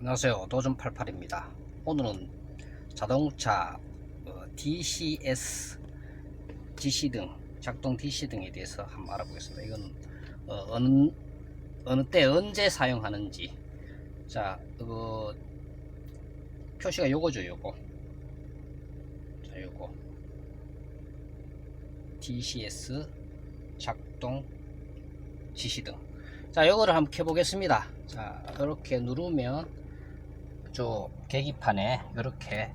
안녕하세요. 도전88입니다. 오늘은 자동차 어, DCS 지시등 작동 DC등에 대해서 한번 알아보겠습니다. 이건 어, 어느, 어느 때 언제 사용하는지. 자 어, 표시가 요거죠 요거. 자 요거. DCS 작동 지시등. 자 요거를 한번 켜보겠습니다. 자 이렇게 누르면 저 계기판에 이렇게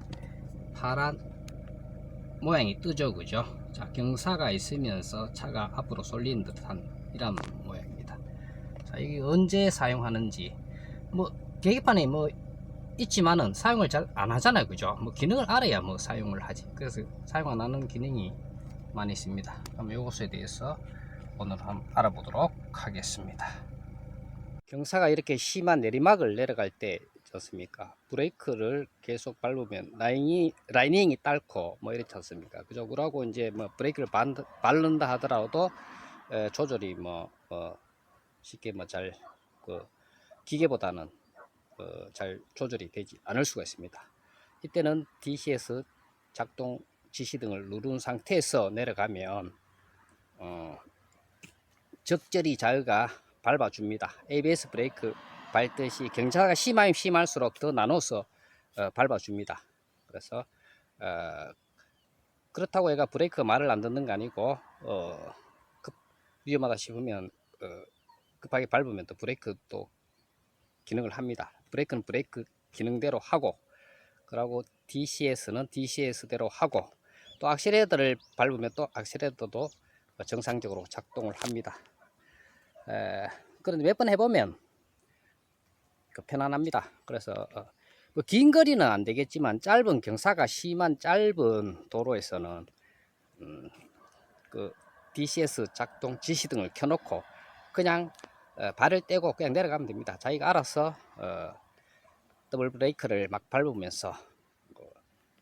파란 모양이 뜨죠 그죠? 자 경사가 있으면서 차가 앞으로 쏠리는 듯한 이런 모양입니다. 자 이게 언제 사용하는지 뭐 계기판에 뭐 있지만은 사용을 잘 안 하잖아요 그죠? 뭐 기능을 알아야 뭐 사용을 하지. 그래서 사용 안 하는 기능이 많이 있습니다. 그럼 이것에 대해서 오늘 한번 알아보도록 하겠습니다. 경사가 이렇게 심한 내리막을 내려갈 때 좋습니까? 브레이크를 계속 밟으면 라이닝이, 라이닝이 딸고 뭐 이렇지 않습니까? 그죠? 그러고 이제 뭐 브레이크를 반, 밟는다 하더라도 에, 조절이 뭐 어, 쉽게 뭐 잘 그 기계보다는 어, 잘 조절이 되지 않을 수가 있습니다. 이때는 DCS 작동 지시 등을 누른 상태에서 내려가면 어, 적절히 자유가 밟아줍니다. ABS 브레이크 밟듯이 경차가 심하면 심할수록 더 나눠서 어, 밟아줍니다. 그래서 어, 그렇다고 해가 브레이크 말을 안 듣는 거 아니고 어, 급, 위험하다 싶으면 어, 급하게 밟으면 또 브레이크 또 기능을 합니다. 브레이크는 브레이크 기능대로 하고 그리고 DCS는 DCS대로 하고 또 악셀레이터를 밟으면 또 악셀레이터도 정상적으로 작동을 합니다. 에, 그런데 몇 번 해보면 그 편안합니다. 그래서 어, 뭐긴 거리는 안 되겠지만 짧은 경사가 심한 짧은 도로에서는 음, 그 DCS 작동 지시등을 켜놓고 그냥 어, 발을 떼고 그냥 내려가면 됩니다. 자기가 알아서 어, 더블 브레이크를 막 밟으면서 그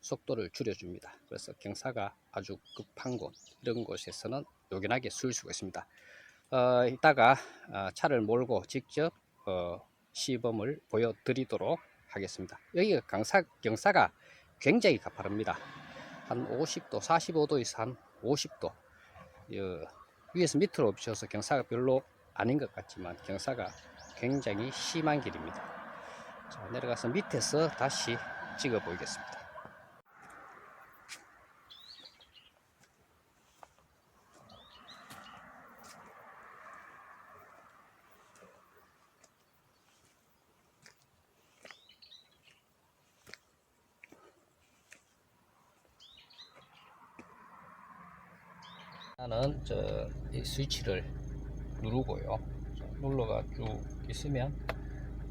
속도를 줄여줍니다. 그래서 경사가 아주 급한 곳 이런 곳에서는 요긴하게 쓸 수가 있습니다. 어, 이따가 어, 차를 몰고 직접 어, 시범을 보여드리도록 하겠습니다. 여기가 강사, 경사가 굉장히 가파릅니다. 한 50도, 45도에서 한 50도. 어, 위에서 밑으로 비춰서 경사가 별로 아닌 것 같지만 경사가 굉장히 심한 길입니다. 자, 내려가서 밑에서 다시 찍어 보이겠습니다. 나는 저이 스위치를 누르고요. 자, 눌러가 쭉 있으면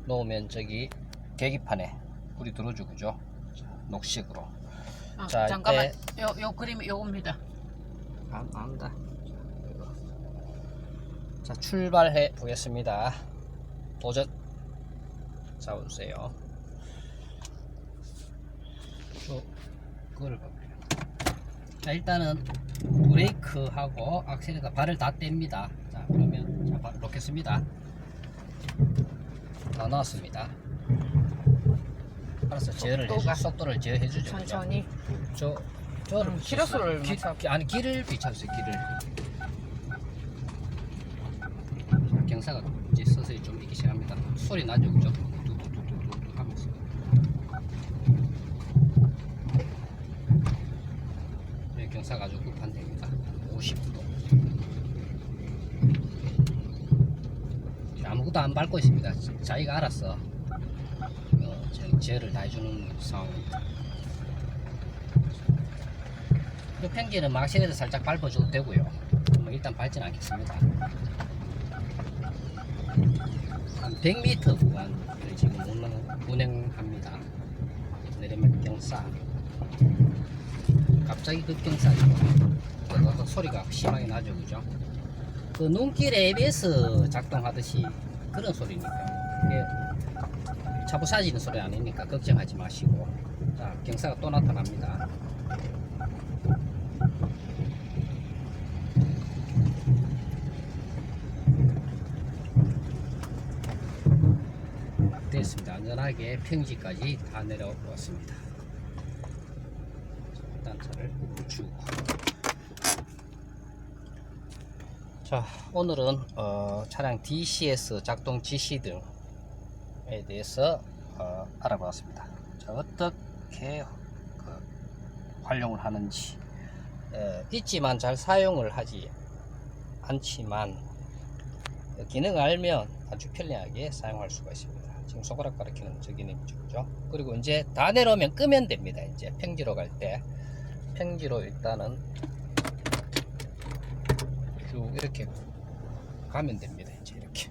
놓으면 저기 계기판에 불이 들어오죠, 그죠? 자, 녹색으로. 아, 자, 잠깐만. 이때- 요, 요 그림이 요겁니다. 안, 안다. 자. 자, 출발해 보겠습니다. 도전. 잡아주세요. 쭉, 그걸 볼게요. 자, 일단은 브레이크하고 악셀에다 발을 다 뗍니다. 자, 그러면 자, 발 놓겠습니다. 다 넣었습니다. 알아서 제어를 해주, 속도가 속도를 제어해 주죠. 천천히. 저, 저를 음, 키로수를 기, 맞춰. 기- 아니 길을 비춰주세요 길을 자, 경사가 이제 서서히 좀 있기 시작합니다 소리 나죠 그죠 뚜뚜뚜뚜뚜 하면서 여기 경사가 아주 급한 데입니다 50도 아무것도 안 밟고 있습니다 자기가 알아서 어, 제- 제어를 다 해주는 상황입니다 그 평기는 막실에서 살짝 밟아줘도 되고요. 뭐 일단 밟진 않겠습니다. 한 100m 구간을 지금 운행, 운행합니다. 내리막 경사. 갑자기 급경사죠. 그래서 소리가 심하게 나죠, 그죠? 그 눈길 ABS 작동하듯이 그런 소리니까. 이게 차 부사지는 소리 아니니까 걱정하지 마시고. 자, 경사가 또 나타납니다. 됐습니다. 안전하게 평지까지 다 내려왔습니다. 일단 차를 멈추고. 자, 오늘은 어, 차량 DCS 작동 지시 등에 대해서 어, 알아봤습니다. 자, 어떻게 그 활용을 하는지 에, 있지만 잘 사용을 하지 않지만 그 기능을 알면 아주 편리하게 사용할 수가 있습니다. 지금 손가락 가리키는 저 기능이죠. 그죠? 그리고 이제 다 내려오면 끄면 됩니다. 이제 평지로 갈 때 평지로 일단은 쭉 이렇게 가면 됩니다. 이제 이렇게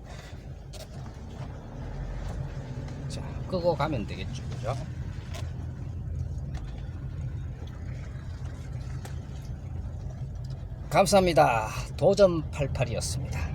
자 끄고 가면 되겠죠. 그죠? 감사합니다. 도전 88이었습니다.